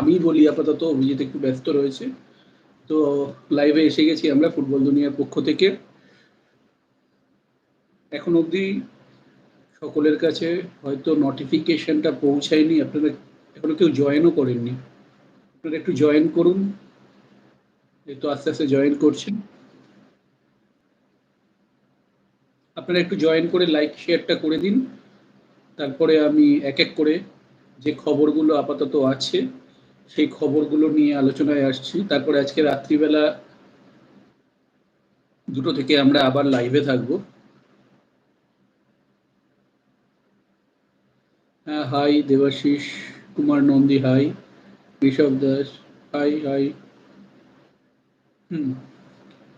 আমি বলি আপাতত, অভিজিৎ একটু ব্যস্ত রয়েছে। তো লাইভে এসে গেছি আমরা ফুটবল দুনিয়ার পক্ষ থেকে। এখন অবধি সকলের কাছে হয়তো নোটিফিকেশনটা পৌঁছায়নি, আপনারা এখনও কেউ জয়েনও করেননি। আপনারা একটু জয়েন করুন। এই তো আস্তে আস্তে জয়েন করছেন। আপনারা একটু জয়েন করে লাইক শেয়ারটা করে দিন। তারপরে আমি এক এক করে যে খবরগুলো আপাতত আছে সেই খবরগুলো নিয়ে আলোচনায় আসছি। তারপরে আজকে রাত্রিবেলা দুটো থেকে আমরা আবার লাইভে থাকব। হ্যাঁ hi Debashish Kumar Nandi hi Rishabh Das hi hi hmm,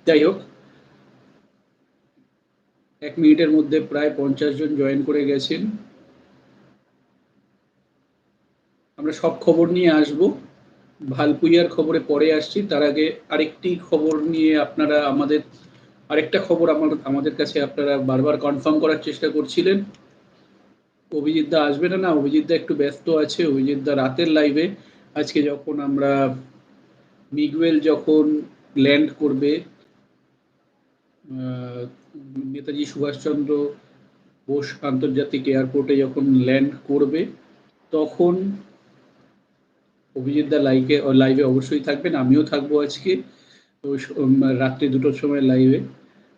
যাই হোক। এক মিনিটের মধ্যে প্রায় পঞ্চাশ জন জয়েন করে গেছেন। আমরা সব খবর নিয়ে আসব। ভালপুইয়ার খবরে পরে আসছি। তার আগে আরেকটি খবর নিয়ে আপনারা আমাদের, আরেকটা খবর আমার, আমাদের কাছে আপনারা বারবার কনফার্ম করার চেষ্টা করছিলেন। অভিজিৎ দা আসবে না না, অভিজিৎ দা একটু ব্যস্ত আছে। অভিজিৎ দা রাতের লাইভে আজকে যখন আমরা মিগুয়েল যখন ল্যান্ড করবে নেতাজি সুভাষচন্দ্র বোস আন্তর্জাতিক এয়ারপোর্টে যখন ল্যান্ড করবে, তখন অভিজিৎ দা লাইভে লাইভে অবশ্যই থাকবেন, আমিও থাকব আজকে। তো রাত্রি দুটোর সময় লাইভে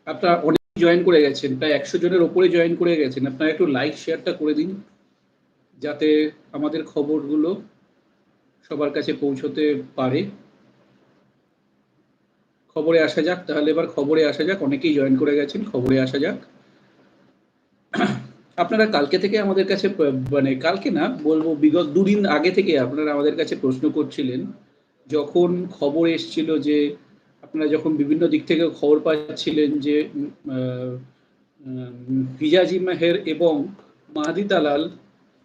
আপনারা অনেক জয়েন করে গেছেন, প্রায় একশো জনের ওপরে জয়েন করে গেছেন। আপনারা একটু লাইক শেয়ারটা করে দিন, যাতে আমাদের খবরগুলো সবার কাছে পৌঁছতে পারে। খবরে আসা যাক, তাহলে এবার খবরে আসা যাক। অনেকেই জয়েন করে গেছেন, খবরে আসা যাক। আপনারা কালকে থেকে আমাদের কাছে মানে কালকে না, বলব বিগত দুদিন আগে থেকে আপনারা আমাদের কাছে প্রশ্ন করছিলেন। যখন খবর এসছিল যে, আপনারা যখন বিভিন্ন দিক থেকে খবর পাচ্ছিলেন যে ফিজাজি মেহের এবং মাহাদি দালাল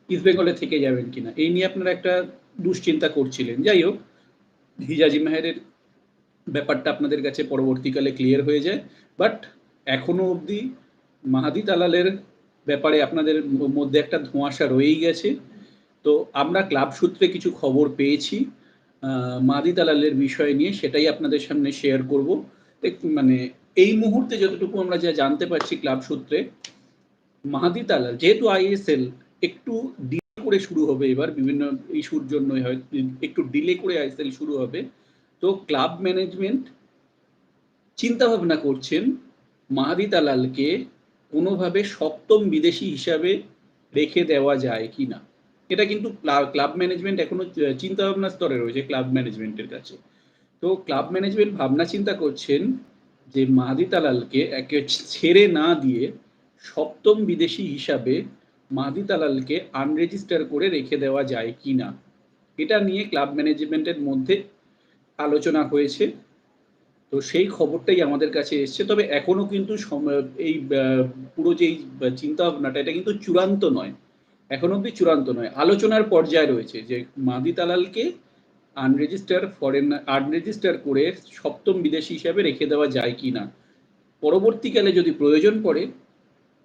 ইস্ট বেঙ্গলে থেকে যাবেন কিনা, এই নিয়ে আপনারা একটা দুশ্চিন্তা করছিলেন। যাই হোক হিজাজি মেহেরের ব্যাপারটা আপনাদের কাছে পরবর্তীকালে ক্লিয়ার হয়ে যায়। বাট এখনও অবধি মাহাদি তালালের ব্যাপারে আপনাদের মধ্যে একটা ধোঁয়াশা রয়েই গেছে। তো আমরা ক্লাব সূত্রে কিছু খবর পেয়েছি। মাদি দালালের বিষয় নিয়ে সেটাই আপনাদের সামনে শেয়ার করব। মানে এই মুহূর্তে যতটুকু আমরা যা জানতে পারছি ক্লাব সূত্রে মাহাদি তালাল যেহেতু আইএসএল একটু ডিলে করে শুরু হবে এবার, বিভিন্ন ইস্যুর জন্য একটু ডিলে করে আইএসএল শুরু হবে। তো ক্লাব ম্যানেজমেন্ট চিন্তা ভাবনা করছেন মাহাদি তালালকে কোনোভাবে সপ্তম বিদেশি হিসাবে রেখে দেওয়া যায় কি না? এটা কিন্তু ক্লাব ম্যানেজমেন্ট এখনও চিন্তা ভাবনা স্তরে রয়েছে ক্লাব ম্যানেজমেন্টের কাছে। তো ক্লাব ম্যানেজমেন্ট ভাবনা চিন্তা করছেন যে মাহাদি তালালকে একে ছেড়ে না দিয়ে সপ্তম বিদেশি হিসাবে মাহাদি তালালকে আনরেজিস্টার করে রেখে দেওয়া যায় কি না? এটা নিয়ে ক্লাব ম্যানেজমেন্টের মধ্যে আলোচনা হয়েছে। তো সেই খবরটাই আমাদের কাছে এসছে। তবে এখনও কিন্তু এই পুরো যেই চিন্তা ভাবনাটা এটা কিন্তু চূড়ান্ত নয়। এখন অব্দি চূড়ান্ত নয়। আলোচনার পর্যায়ে রয়েছে যে মাদি তালালকে আনরেজিস্টার ফরেন আনরেজিস্টার করে সপ্তম বিদেশি হিসাবে রেখে দেওয়া যায় কি না, পরবর্তীকালে যদি প্রয়োজন পড়ে,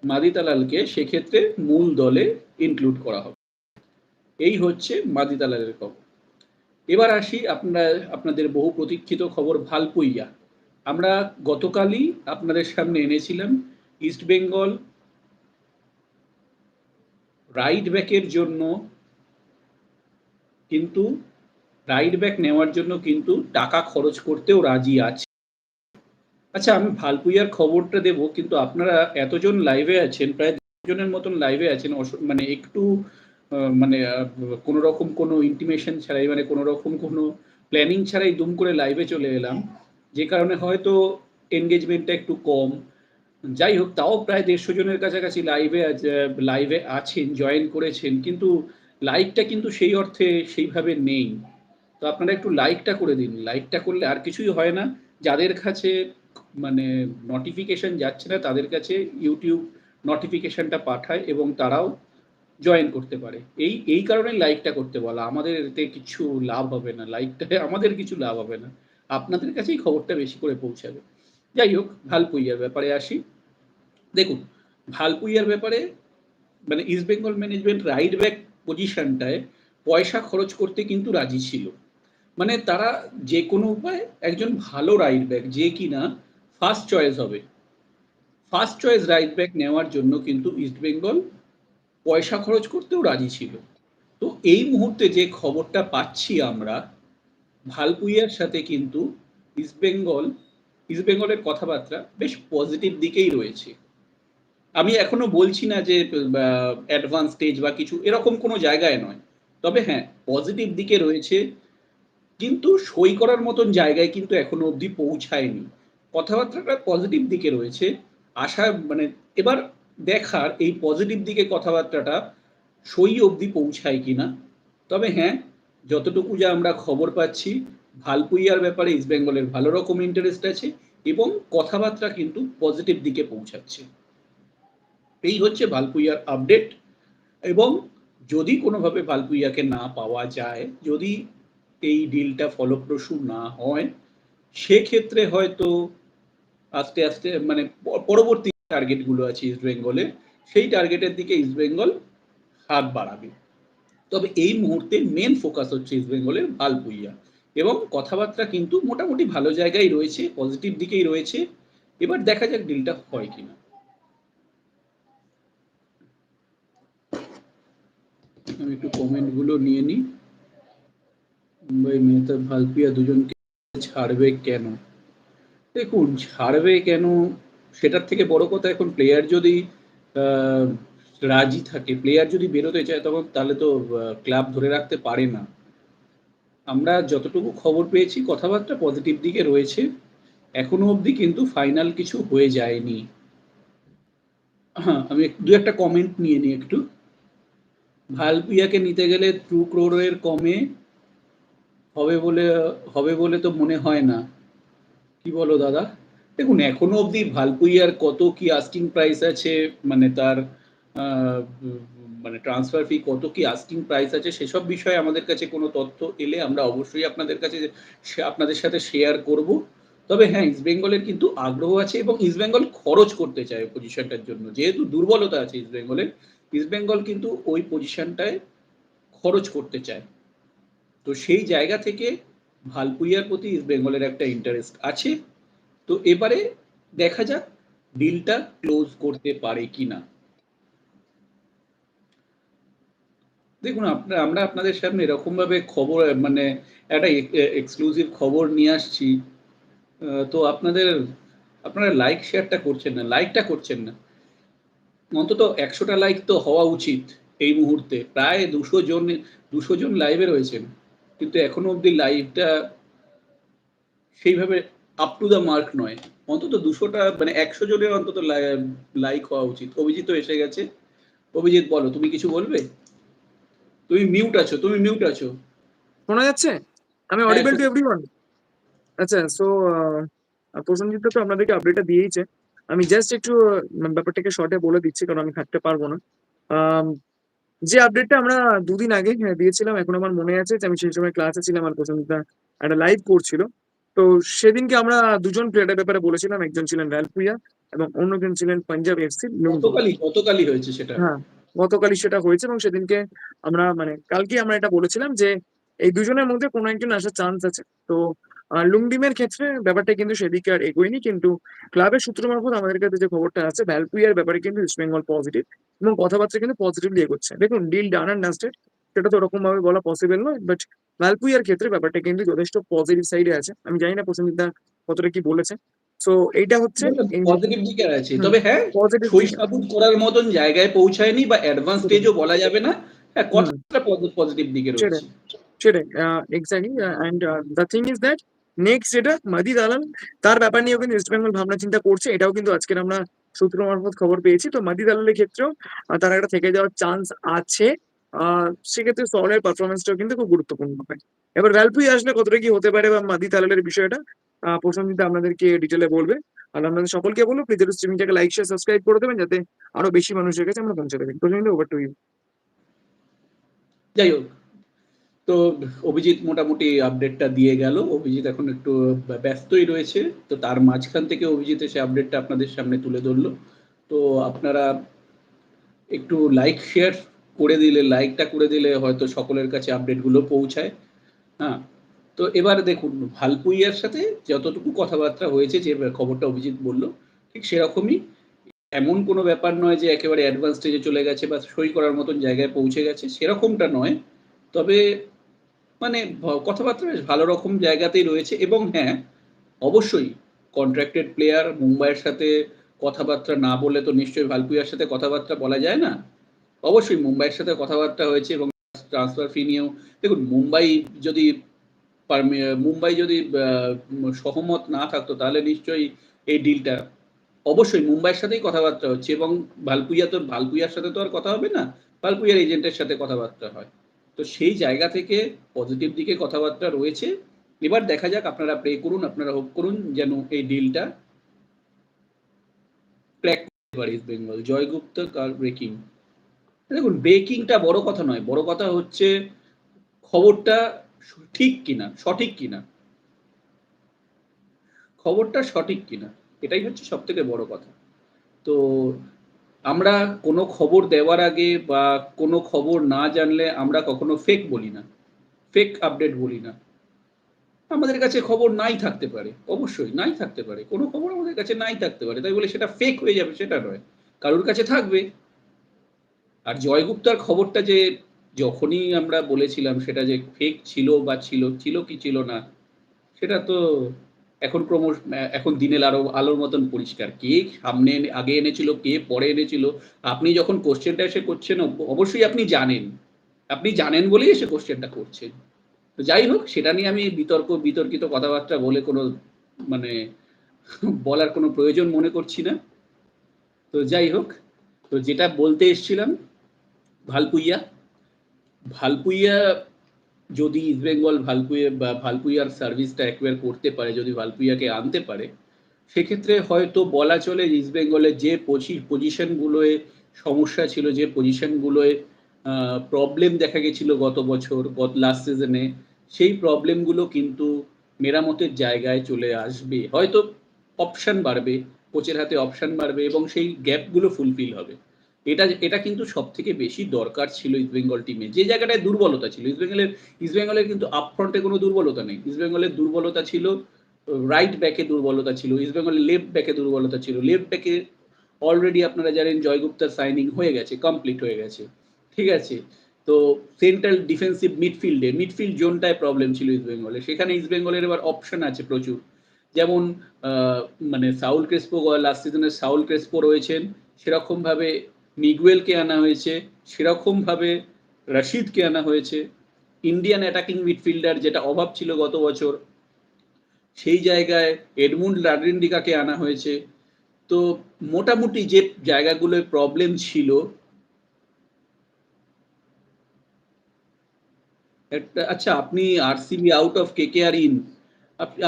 মাদি তালালকে সেক্ষেত্রে মূল দলে ইনক্লুড করা হবে। এই হচ্ছে মাদি তালালের খবর। এবার আসি আপনারা, আপনাদের বহু প্রতীক্ষিত খবর ভালপুইয়া। আমরা গতকালই আপনাদের সামনে এনেছিলাম ইস্ট বেঙ্গল রাইট ব্যাকের জন্য, কিন্তু রাইট ব্যাক নেওয়ার জন্য কিন্তু টাকা খরচ করতেও রাজি আছে। আচ্ছা আমি ভালপুইয়ার খবরটা দেব, কিন্তু আপনারা এতজন লাইভে আছেন, প্রায় জনের মতন লাইভে আছেন মানে একটু মানে কোনো রকম কোনো ইন্টিমেশন ছাড়াই মানে কোনো রকম কোনো প্ল্যানিং ছাড়াই দুম করে লাইভে চলে এলাম। যে কারণে হয়তো এনগেজমেন্টটা একটু কম। যাই হোক তাও প্রায় দেড়শো জনের কাছাকাছি লাইভে লাইভে আছেন জয়েন করেছেন, কিন্তু লাইকটা কিন্তু সেই অর্থে সেইভাবে নেই। তো আপনারা একটু লাইকটা করে দিন। লাইকটা করলে আর কিছুই হয় না। যাদের কাছে মানে নোটিফিকেশন যাচ্ছে না, তাদের কাছে ইউটিউব নোটিফিকেশনটা পাঠায় এবং তারাও জয়েন করতে পারে। এই এই কারণে লাইকটা করতে বলা। আমাদের এতে কিছু লাভ হবে না। লাইকটা আমাদের কিছু লাভ হবে না। আপনাদের কাছেই খবরটা বেশি করে পৌঁছাবে। যাই হোক, ভালপুইয়ার ব্যাপারে আসি। দেখুন, ভালপুইয়ার ব্যাপারে মানে East Bengal management right back পজিশনটায় পয়সা খরচ করতে কিন্তু রাজি ছিল। মানে তারা যে কোনো উপায়ে একজন ভালো রাইট ব্যাক যে কিনা ফার্স্ট চয়েস হবে। ফার্স্ট চয়েস রাইট ব্যাক নেওয়ার জন্য কিন্তু ইস্টবেঙ্গল পয়সা খরচ করতেও রাজি ছিল। তো এই মুহূর্তে যে খবরটা পাচ্ছি আমরা ভালপুইয়ার সাথে কিন্তু ইস্টবেঙ্গল ইস্টবেঙ্গলের কথাবার্তা বেশ পজিটিভ দিকেই রয়েছে। আমি এখনও বলছি না যে অ্যাডভান্স স্টেজ বা কিছু এরকম কোনো জায়গায় নয়। তবে হ্যাঁ পজিটিভ দিকে রয়েছে। কিন্তু সই করার মতন জায়গায় কিন্তু এখনও অবধি পৌঁছায়নি। কথাবার্তাটা পজিটিভ দিকে রয়েছে। আশা মানে এবার দেখার এই পজিটিভ দিকে কথাবার্তাটা সই অবধি পৌঁছায় কিনা। তবে হ্যাঁ যতটুকু যা আমরা খবর পাচ্ছি, ভালপুইয়ার ব্যাপারে ইস্ট বেঙ্গলের ভালো রকম ইন্টারেস্ট আছে এবং কথাবার্তা কিন্তু পজিটিভ দিকে পৌঁছাচ্ছে। এই হচ্ছে ভালপুইয়ার আপডেট এবং যদি কোনোভাবে ভালপুইয়াকে না পাওয়া যায়, যদি এই ডিলটা ফলপ্রসূ না হয়, সেক্ষেত্রে হয়তো আস্তে আস্তে মানে পরবর্তী টার্গেটগুলো আছে ইস্ট বেঙ্গলে সেই টার্গেটের দিকে ইস্ট বেঙ্গল হাত বাড়াবে। তবে এই মুহূর্তে মেন ফোকাস হচ্ছে ইস্ট বেঙ্গলের ভালপুইয়া এবং কথাবার্তা কিন্তু মোটামুটি ভালো জায়গায় রয়েছে পজিটিভ দিকেই রয়েছে। এবার দেখা যাক ডিলটা হয় কিনা। আমি একটু কমেন্টগুলো নিয়ে নিই। মুম্বাই, মেহতা ভালপিয়া দুজনকে ছাড়বে কেন? দেখুন, ছাড়বে কেন? সেটার থেকে বড় কথা এখন প্লেয়ার যদি রাজি থাকে প্লেয়ার যদি বেরোতে চায় তখন তাহলে তো ক্লাব ধরে রাখতে পারে না। আমরা যতটুকু খবর পেয়েছি, কথাবার্তা পজিটিভ দিকে রয়েছে। এখনও অবধি কিন্তু ফাইনাল কিছু হয়ে যায়নি। হ্যাঁ আমি দু একটা কমেন্ট নিয়ে নিই একটু। ভালপিয়াকে নিতে গেলে ট্রু ক্রোরের কমে হবে বলে হবে বলে তো মনে হয় না। কি বলো দাদা? দেখুন, এখনও অবধি ভালপুইয়ার কত কি আস্কিং প্রাইস আছে মানে তার মানে ট্রান্সফার ফি কত কি আস্কিং প্রাইস আছে সেসব বিষয়ে আমাদের কাছে কোনো তথ্য এলে আমরা অবশ্যই আপনাদের কাছে আপনাদের সাথে শেয়ার করব। তবে হ্যাঁ ইস্ট বেঙ্গলের কিন্তু আগ্রহ আছে এবং ইস্ট বেঙ্গল খরচ করতে চায় পজিশনটার জন্য। যেহেতু দুর্বলতা আছে ইস্ট বেঙ্গলের ইস্ট বেঙ্গল কিন্তু ওই পজিশনটায় খরচ করতে চায়। তো সেই জায়গা থেকে ভালপুইয়ার প্রতি ইস্ট বেঙ্গলের একটা ইন্টারেস্ট আছে। তো এবারে দেখা যাক ডিলটা ক্লোজ করতে পারে কিনা। দেখুন, আপনার, আমরা আপনাদের সামনে এরকম ভাবে খবর মানে একটা এক্সক্লুসিভ খবর নিয়ে আসছি। তো আপনাদের, আপনারা লাইক শেয়ারটা করছেন না লাইকটা করছেন না। অন্তত একশোটা লাইক তো হওয়া উচিত এই মুহূর্তে। প্রায় দুশো জন দুশো জন লাইভে রয়েছেন। কিন্তু এখনও অবধি লাইভটা সেইভাবে আপ টু দ্য মার্ক নয়। অন্তত দুশোটা মানে একশো জনের অন্তত লাইক হওয়া উচিত। অভিজিৎ এসে গেছে। অভিজিৎ, বলো, তুমি কিছু বলবে? তুমি মিউট আছো তুমি মিউট আছো। শোনা যাচ্ছে? আমি অডিবল টু এভরিওয়ান আচ্ছা সো প্রসেনজিৎ তো আপনাদেরকে আপডেটটা দিয়েইছে। আমি জাস্ট একটু ব্যাপারটাকে শর্টে বলে দিচ্ছি কারণ আমি থাকতে পারব না। যে আপডেটটা আমরা দুদিন আগে হ্যাঁ, দিয়েছিলাম এখন আমার মনে আছে যে আমি সেই সময় ক্লাসে ছিলাম আর প্রসেনজিৎ একটা লাইভ করছিল। তো সেদিনকে আমরা দুজন প্লেয়ারের ব্যাপারে বলেছিলাম একজন ছিলেন ভ্যালপুইয়া এবং অন্যজন ছিলেন পাঞ্জাব এফসি। গতকালই গতকালই হয়েছে সেটা। হ্যাঁ গতকালই সেটা হয়েছে এবং সেদিনকে আমরা মানে কালকে আমরা এটা বলেছিলাম যে এই দুজনের মধ্যে কোনো একজন আসার চান্স আছে। তো লুংডিমের ক্ষেত্রে ব্যাপারটা কিন্তু সেদিকে আর এগোয়নি, কিন্তু ক্লাবের সূত্র মারফত আমাদের কাছে যে খবরটা আছে, ভ্যালপুইয়ার ব্যাপারে কিন্তু ইস্ট বেঙ্গল পজিটিভ এবং কথাবার্তা কিন্তু পজিটিভলি এগোচ্ছে। দেখুন ডিল ডান অ্যান্ড ডাস্টেড সেটা তো ওরকম ভাবে বলা পসিবল নয় বাট ভ্যালপুইয়ার ক্ষেত্রে ব্যাপারটা কিন্তু যথেষ্ট পজিটিভ সাইডে আছে। আমি জানি না প্রসেনজিৎ কতটা কি বলেছে। সো এইটা হচ্ছে পজিটিভ দিকে আছে। তবে হ্যাঁ সই করার মতন জায়গায় পৌঁছায়নি বা অ্যাডভান্স স্টেজও বলা যাবে না। হ্যাঁ কথাটা পজিটিভ দিকে রয়েছে? সেটাই exactly and the thing is that next যেটা মাদি দালাল তার ব্যাপার নিয়েও কিন্তু ইস্ট বেঙ্গল ভাবনা চিন্তা করছে। এটাও কিন্তু আজকের আমরা সূত্র মারফত খবর পেয়েছি। তো মাদি দালালের ক্ষেত্রেও তার একটা থেকে যাওয়ার চান্স আছে। সেক্ষেত্রে সলের পারফরমেন্সটাও কিন্তু খুব গুরুত্বপূর্ণ হবে। এবার ভ্যালপুই আসলে কতটা কি হতে পারে বা মাদি দালালের বিষয়টা প্রসঙ্গিত আপনাদেরকে ডিটেলে বলবে। আর আপনাদের সকলকে বলব প্লিজ স্ট্রিমিংটাকে লাইক শেয়ার সাবস্ক্রাইব করে দেবেন, যাতে আরও বেশি মানুষের কাছে আমরা পৌঁছে দেবেন। প্রসঙ্গিত ওভার টু ইউ যাই হোক, তো অভিজিৎ মোটামুটি আপডেটটা দিয়ে গেল। অভিজিৎ এখন একটু ব্যস্তই রয়েছে, তো তার মাঝখান থেকে অভিজিৎ এসে আপডেটটা আপনাদের সামনে তুলে ধরলো। তো আপনারা একটু লাইক শেয়ার করে দিলে লাইকটা করে দিলে হয়তো সকলের কাছে আপডেটগুলো পৌঁছায়। হ্যাঁ তো এবার দেখুন, ভালপুইয়ার সাথে যতটুকু কথাবার্তা হয়েছে, যে খবরটা অভিজিৎ বলল, ঠিক সেরকমই। এমন কোনো ব্যাপার নয় যে একেবারে অ্যাডভান্স স্টেজে চলে গেছে বা সই করার মতন জায়গায় পৌঁছে গেছে, সেরকমটা নয়। তবে মানে কথাবার্তা বেশ ভালো রকম জায়গাতেই রয়েছে এবং হ্যাঁ অবশ্যই কন্ট্রাক্টেড প্লেয়ার মুম্বাইয়ের সাথে কথাবার্তা না বলে তো নিশ্চয়ই ভালপুইয়ার সাথে কথাবার্তা বলা যায় না। অবশ্যই মুম্বাইয়ের সাথে কথাবার্তা হয়েছে এবং ট্রান্সফার ফি নিয়েও। দেখুন, মুম্বাই যদি মুম্বাই যদি সহমত না থাকতো, তাহলে নিশ্চয়ই এই ডিলটা অবশ্যই মুম্বাইয়ের সাথেই কথাবার্তা হচ্ছে এবং ভালপুইয়া তো, ভালপুইয়ার সাথে তো আর কথা হবে না, ভালপুইয়ার এজেন্টের সাথে কথাবার্তা হয়। তো সেই জায়গা থেকে পজিটিভ দিকে কথাবার্তা রয়েছে। এবার দেখা যাক, আপনারা প্রে করুন, আপনারা হোপ করুন যেন এই ডিলটা ইস্ট বেঙ্গল জয়গুপ্ত কার ব্রেকিং দেখুন ব্রেকিংটা বড় কথা নয়, বড় কথা হচ্ছে খবরটা ঠিক কিনা, সঠিক কিনা? খবরটা সঠিক কিনা? এটাই হচ্ছে সব থেকে বড় কথা। তো আমরা কোনো খবর দেওয়ার আগে বা কোনো খবর না জানলে আমরা কখনো ফেক বলি না। ফেক আপডেট বলি না। আমাদের কাছে খবর নাই থাকতে পারে, অবশ্যই নাই থাকতে পারে। কোনো খবর আমাদের কাছে নাই থাকতে পারে। তাই বলে সেটা ফেক হয়ে যাবে, সেটা নয়। কারোর কাছে থাকবে। আর জয়গুপ্তার খবরটা যে যখনই আমরা বলেছিলাম সেটা যে ফেক ছিল বা ছিল ছিল কি ছিল না, সেটা তো এখন ক্রমশ, এখন দিনের আরও আলোর মতন পরিষ্কার। কে সামনে আগে এনেছিল, কে পরে এনেছিল, আপনি যখন কোশ্চেনটা এসে করছেন, অব- অবশ্যই আপনি জানেন। আপনি জানেন বলেই এসে কোশ্চেনটা করছেন। তো যাই হোক, সেটা নিয়ে আমি বিতর্ক, বিতর্কিত কথাবার্তা বলে কোনো মানে বলার কোনো প্রয়োজন মনে করছি না। তো যাই হোক, তো যেটা বলতে এসছিলাম, ভালপুইয়া ভালপুইয়া যদি ইস্টবেঙ্গল ভালপুইয়া বা ভালপুইয়ার সার্ভিসটা অ্যাকোয়ার করতে পারে, যদি ভালপুইয়াকে আনতে পারে, সেক্ষেত্রে হয়তো বলা চলে ইস্টবেঙ্গলের যে পজিশনগুলোয় সমস্যা ছিল, যে পজিশনগুলোয় প্রবলেম দেখা গেছিল গত বছর, গত লাস্ট সিজনে সেই প্রবলেমগুলো কিন্তু মেরামতের জায়গায় চলে আসবে। হয়তো অপশান বাড়বে, কোচের হাতে অপশান বাড়বে এবং সেই গ্যাপগুলো ফুলফিল হবে। এটা এটা কিন্তু সব থেকে বেশি দরকার ছিল ইস্টবেঙ্গল টিমে যে জায়গাটায় দুর্বলতা ছিল ইস্টবেঙ্গলের ইস্টবেঙ্গলের কিন্তু আপফ্রন্টে কোনো দুর্বলতা নেই। ইস্টবেঙ্গলের দুর্বলতা ছিল রাইট ব্যাকে দুর্বলতা ছিল ইস্টবেঙ্গলের লেফট ব্যাকে দুর্বলতা ছিল। লেফট ব্যাকে অলরেডি আপনারা জানেন জয়গুপ্তার সাইনিং হয়ে গেছে কমপ্লিট হয়ে গেছে। ঠিক আছে? তো সেন্ট্রাল ডিফেন্সিভ মিডফিল্ডে মিডফিল্ড জোনটায় প্রবলেম ছিল ইস্টবেঙ্গলের সেখানে ইস্টবেঙ্গলের এবার অপশন আছে প্রচুর। যেমন মানে সাউল ক্রেসপো লাস্ট সিজনে সাউল ক্রেসপো রয়েছেন সেরকম ভাবে মিগুয়েলকে আনা হয়েছে সেরকম ভাবে রশিদকে আনা হয়েছে, ইন্ডিয়ান অ্যাটাকিং মিডফিল্ডার যেটা অভাব ছিল গত বছর, সেই জায়গায় এডমুন্ড লাডরিন্ডিকাকে আনা হয়েছে। তো মোটামুটি যে জায়গাগুলোয় প্রবলেম ছিল, একটা আচ্ছা আপনি RCB out of K R in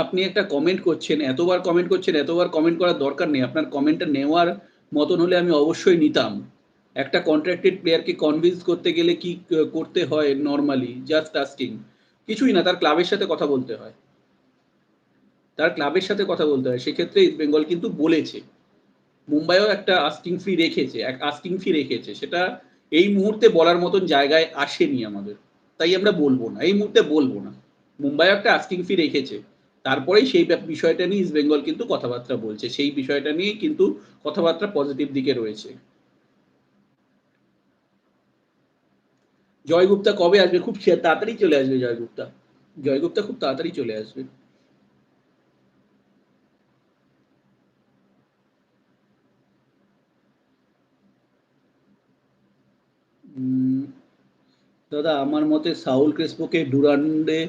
আপনি একটা কমেন্ট করছেন, এতবার কমেন্ট করছেন, এতবার কমেন্ট করার দরকার নেই। আপনার কমেন্টটা নেওয়ার মতন হলে আমি অবশ্যই নিতাম। একটা কন্ট্রাক্টেড প্লেয়ারকে কনভিন্স করতে গেলে কি করতে হয় নর্মালি জাস্ট আস্কিং কিছুই না, তার ক্লাবের সাথে কথা বলতে হয়। তার ক্লাবের সাথে কথা বলতে হয়। সেক্ষেত্রে ইস্ট বেঙ্গল কিন্তু বলেছে। মুম্বাইও একটা আস্কিং ফি রেখেছে, এক আস্কিং ফি রেখেছে। সেটা এই মুহূর্তে বলার মতন জায়গায় আসেনি আমাদের। তাই আমরা বলব না। এই মুহূর্তে বলব না। মুম্বাইও একটা আস্কিং ফি রেখেছে। তারপরেই সেই বিষয়টা নিয়ে ইস্ট বেঙ্গল কিন্তু কথাবার্তা বলছে। সেই বিষয়টা নিয়ে কিন্তু কথাবার্তা পজিটিভ দিকে রয়েছে। জয়গুপ্তা কবে আসবে? খুব তাড়াতাড়ি চলে আসবে জয়গুপ্তা। জয়গুপ্তা খুব তাড়াতাড়ি চলে আসবে। দাদা, আমার মতে সাউল ক্রেসপোকে ডুরান্ডে,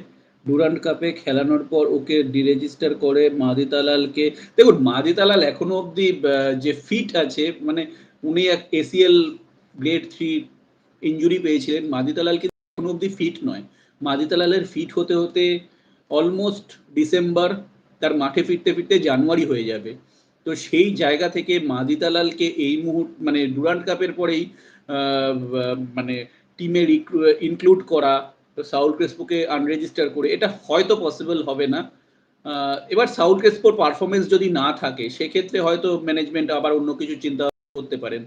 ডুরান্ড কাপে খেলানোর পর ওকে ডিরেজিস্টার করে মাদি তালালকে দেখুন মাদি তালাল এখনও অবধি যে ফিট আছে মানে উনি এক এসিএল গ্রেড থ্রি ইঞ্জুরি পেয়েছিলেন। মাদি তালাল কিন্তু এখনও অবধি ফিট নয়। মাদি তালালের ফিট হতে হতে অলমোস্ট ডিসেম্বর তার মাঠে ফিরতে ফিরতে জানুয়ারি হয়ে যাবে। তো সেই জায়গা থেকে মাদি তালালকে এই মুহূর্ত মানে ডুরান্ড কাপের পরেই মানে টিমে ইনক্লুড করা সাউল ক্রেসপোকে আনরেজিস্টার করে, এটা হয়তো পসিবল হবে না। এবার সাউল ক্রেসপোর পারফরমেন্স যদি না থাকে, সেক্ষেত্রে হয়তো ম্যানেজমেন্ট আবার অন্য কিছু চিন্তা করতে পারেন।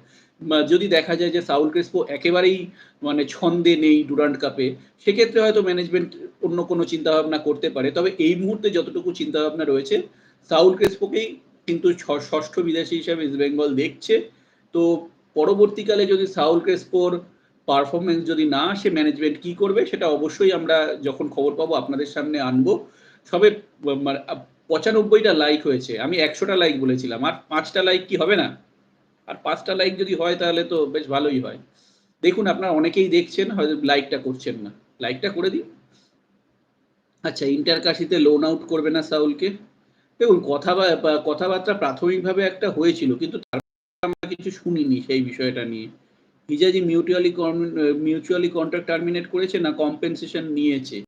যদি দেখা যায় যে সাউল ক্রেসপো একেবারেই মানে ছন্দে নেই ডুরান্ড কাপে, সেক্ষেত্রে হয়তো ম্যানেজমেন্ট অন্য কোনো চিন্তাভাবনা করতে পারে। তবে এই মুহূর্তে যতটুকু চিন্তাভাবনা রয়েছে, সাউল ক্রেসপোকেই কিন্তু ষষ্ঠ বিদেশি হিসাবে ইস্ট বেঙ্গল দেখছে। তো পরবর্তীকালে যদি সাউল ক্রেসপোর পারফরমেন্স যদি না আসে ম্যানেজমেন্ট কি করবে সেটা অবশ্যই আমরা যখন খবর পাবো, আপনাদের সামনে আনব। সবে মানে পঁচানব্বইটা লাইক হয়েছে। আমি একশোটা লাইক বলেছিলাম। আর পাঁচটা লাইক কি হবে না? আর পাঁচটা লাইক যদি হয় তাহলে তো বেশ ভালোই হয়। দেখুন, আপনারা অনেকেই দেখছেন, হয়তো লাইকটা করছেন না। লাইকটা করে দিন। আচ্ছা ইন্টার কাশিতে লোন আউট করবে না সাউলকে? দেখুন কথা কথাবার্তা প্রাথমিকভাবে একটা হয়েছিল, কিন্তু তারপর আমরা কিছু শুনিনি সেই বিষয়টা নিয়ে। Hijazi mutually mutually contract terminate করেছে না কম্পেনসেশন নিয়েছে?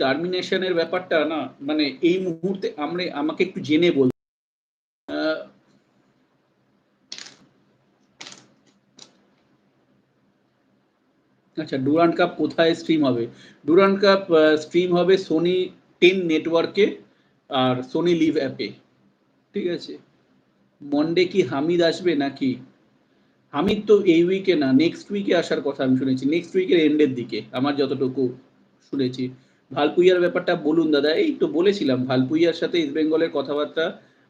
টার্মিনেশনের ব্যাপারটা না মানে এই মুহূর্তে আমরা, আমাকে একটু জেনে বল আচ্ছা ডুরান্ড কাপ কোথায় স্ট্রিম হবে? ডুরান্ড কাপ স্ট্রিম হবে সোনি টেন নেটওয়ার্কে আর সোনি লিভ অ্যাপে ঠিক আছে? মন্ডে কি হামিদ আসবে নাকি? হামিদ তো এই উইকে না নেক্সট উইকে আসার কথা আমি শুনেছি। নেক্সট উইকের এন্ডের দিকে, আমার যতটুকু শুনেছি। ভালপুইয়ার ব্যাপারটা বলুন দাদা, এই তো বলেছিলাম, ভালপুইয়ার সাথে ইস্ট বেঙ্গলের কথাবার্তা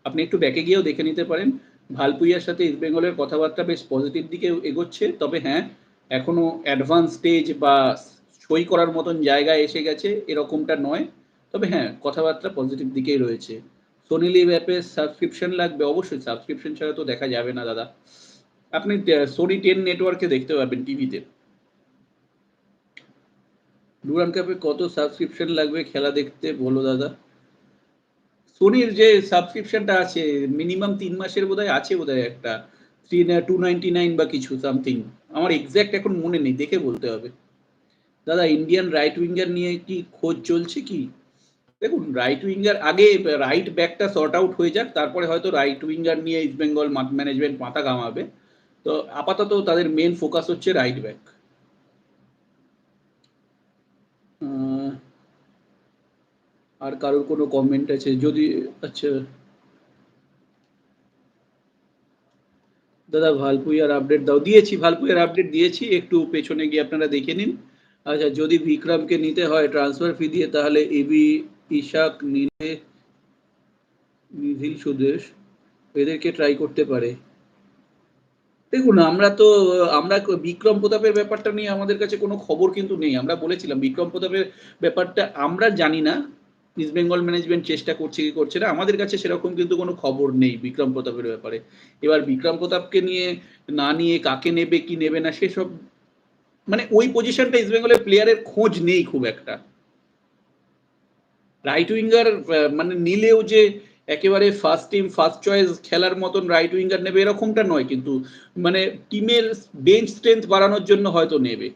আপনি একটু ব্যাকে গিয়েও দেখে নিতে পারেন। ভালপুইয়ার সাথে ইস্ট বেঙ্গলের কথাবার্তা বেশ পজিটিভ দিকে এগোচ্ছে, তবে হ্যাঁ এখনও অ্যাডভান্স স্টেজ বা সই করার মতন জায়গায় এসে গেছে, এরকমটা নয়। তবে হ্যাঁ কথাবার্তা পজিটিভ দিকেই রয়েছে। সোনি লিভ অ্যাপে সাবস্ক্রিপশন লাগবে, অবশ্যই সাবস্ক্রিপশন ছাড়া তো দেখা যাবে না, দাদা। আপনি সোনি টেন নেটওয়ার্কে দেখতে পাবেন টিভিতে ডুরান কাপে কত সাবস্ক্রিপশন লাগবে খেলা দেখতে, বলো দাদা। সোনির যে সাবস্ক্রিপশনটা আছে মিনিমাম তিন মাসের বোধহয় আছে বোধহয় একটা। থ্রি টু নাইনটি নাইন বা কিছু সামথিং আমার এক্স্যাক্ট এখন মনে নেই, দেখে বলতে হবে। দাদা ইন্ডিয়ান রাইট উইঙ্গার নিয়ে কি খোঁজ চলছে কি? দেখুন রাইট উইঙ্গার আগে রাইট ব্যাকটা শর্ট আউট হয়ে যাক, তারপরে হয়তো রাইট উইঙ্গার নিয়ে ইস্ট বেঙ্গল ম্যানেজমেন্ট মাথা ঘামাবে। তো আপাতত তাদের মেন ফোকাস হচ্ছে রাইট ব্যাক আর কারোর কোনো কমেন্ট আছে? যদি আচ্ছা। দাদা ভালপুইয়ার আপডেট দাও। দিয়েছি, ভালপুইয়ার আপডেট দিয়েছি। একটু পেছনে গিয়ে আপনারা দেখে নিন। আচ্ছা যদি বিক্রমকে নিতে হয় ট্রান্সফার ফি দিয়ে, তাহলে এবি ইশাক নিলে নিধিল, সুদেশ, এদেরকে ট্রাই করতে পারে। দেখুন, আমরা তো, আমরা বিক্রম প্রতাপের ব্যাপারটা নিয়ে আমাদের কাছে কোনো খবর কিন্তু নেই। আমরা বলেছিলাম, বিক্রম প্রতাপের ব্যাপারটা আমরা জানি না। ইস্ট বেঙ্গল ম্যানেজমেন্ট চেষ্টা করছে, কি করছে না? আমাদের কাছে সেরকম কিন্তু কোনো খবর নেই বিক্রম প্রতাপের ব্যাপারে। এবার বিক্রম প্রতাপকে নিয়ে, না নিয়ে কাকে নেবে, কি নেবে না, সেসব মানে ওই পজিশনটা ইস্ট বেঙ্গলের প্লেয়ারের খোঁজ নেই খুব একটা। রাইট উইঙ্গার মানে নিলেও যে একেবারে ফার্স্ট টিম ফার্স্ট চয়েস খেলার মতন রাইট উইঙ্গার নেবে, এরকমটা নয় কিন্তু মানে টিমের বেঞ্চ স্ট্রেংথ বাড়ানোর জন্য হয়তো নেবে।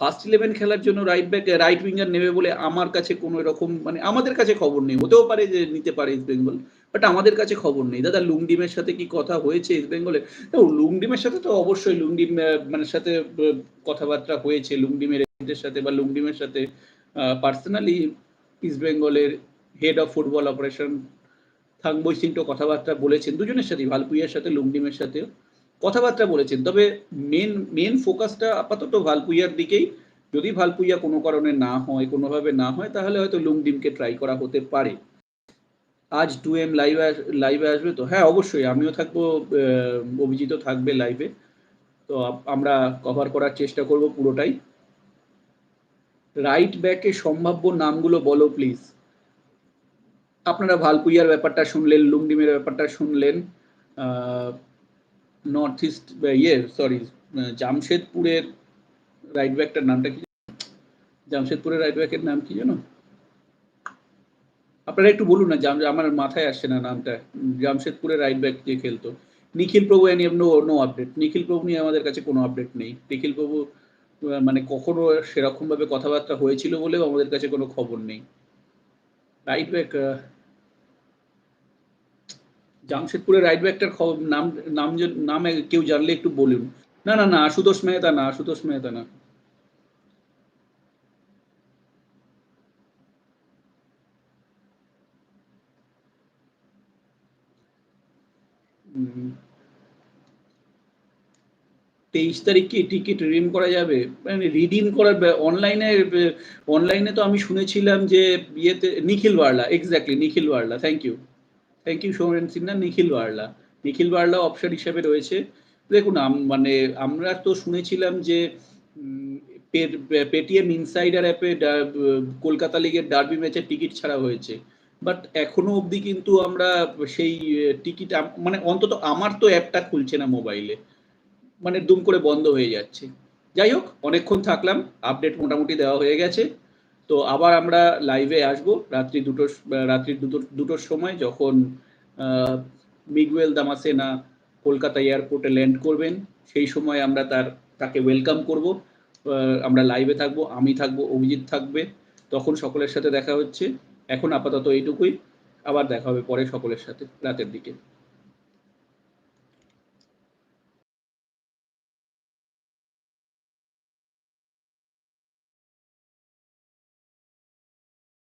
ফার্স্ট ইলেভেন খেলার জন্য রাইট ব্যাক রাইট উইঙ্গার নেবে বলে আমার কাছে কোনো এরকম মানে আমাদের কাছে খবর নেই। হতেও পারে যে নিতে পারে ইস্ট বেঙ্গল বাট আমাদের কাছে খবর নেই। দাদা, লুংডিমের সাথে কি কথা হয়েছে ইস্ট বেঙ্গলে লুংডিমের সাথে তো অবশ্যই লুংডিম মানে সাথে কথাবার্তা হয়েছে লুংডিমের এজেন্টের সাথে বা লুংডিমের সাথে পার্সোনালি ইস্ট বেঙ্গলের head of football operation Thangboi Singh তো কথাবার্তা বলেছেন। দুজনের সাথে ভালপুইয়ার সাথে, লুংডিমের সাথেও। কথাবার্তা বলেছেন। তবে মেন মেন ফোকাসটা আপাতত ভালপুইয়ার দিকেই। যদি ভালপুইয়া কোনো কারণে না হয়, কোনোভাবে না হয়, তাহলে হয়তো লুংডিমকে ট্রাই করা হতে পারে। আজ টু এম লাইভে লাইভে আসবে তো? হ্যাঁ অবশ্যই। আমিও থাকব অভিজিৎ থাকবে লাইভে তো আমরা কভার করার চেষ্টা করব পুরোটাই। রাইট ব্যাকে সম্ভাব্য নামগুলো বলো প্লিজ আপনারা ভালপুইয়ার ব্যাপারটা শুনলেন, লুংডিমের ব্যাপারটা শুনলেন নর্থ ইস্ট ইয়ে সরি জামশেদপুরের রাইট ব্যাকটার নামটা কি জামশেদপুরের রাইট ব্যাকের নাম কি জানো? আপনারা একটু বলুন না আমার মাথায় আসছে না নামটা। জামশেদপুরের রাইট ব্যাক যে খেলতো। Nikhil Prabhu any no no update Nikhil Prabhu নিয়ে আমাদের কাছে কোনো আপডেট নেই। নিখিল প্রভু মানে কখনো সেরকমভাবে কথাবার্তা হয়েছিল বলেও আমাদের কাছে কোনো খবর নেই। রাইট ব্যাক জামশেদপুরের রাইট ব্যাকটার নাম নাম নাম কেউ জানলে একটু বলুন। না না না, আশুতোষ মেহতা না, আশুতোষ মেহতা না। তেইশ তারিখ কি টিকিট রিডিম করা যাবে? মানে রিডিম করার অনলাইনে অনলাইনে তো আমি শুনেছিলাম যে ইয়েতে, Nikhil Barla exactly Nikhil Barla thank you thank you Soumen Sinha Nikhil Barla Nikhil Barla option হিসেবে রয়েছে। দেখুন মানে আমরা তো শুনেছিলাম যে পেটিএম ইনসাইডার অ্যাপে কলকাতা লিগের ডার্বি ম্যাচের টিকিট ছাড়া হয়েছে। বাট এখনও অবধি কিন্তু আমরা সেই টিকিট মানে অন্তত আমার তো অ্যাপটা খুলছে না মোবাইলে মানে দুম করে বন্ধ হয়ে যাচ্ছে। যাই হোক, অনেকক্ষণ থাকলাম। আপডেট মোটামুটি দেওয়া হয়ে গেছে। তো আবার আমরা লাইভে আসব, রাত্রি দুটো রাত্রি দুটো দুটোর সময় যখন মিগুয়েল দামাসেনা কলকাতা এয়ারপোর্টে ল্যান্ড করবেন, সেই সময় আমরা তার, তাকে ওয়েলকাম করব আমরা লাইভে থাকব, আমি থাকব, অভিজিৎ থাকবে, তখন সকলের সাথে দেখা হচ্ছে। এখন আপাতত এইটুকুই, আবার দেখা হবে পরে সকলের সাথে, রাতের দিকে।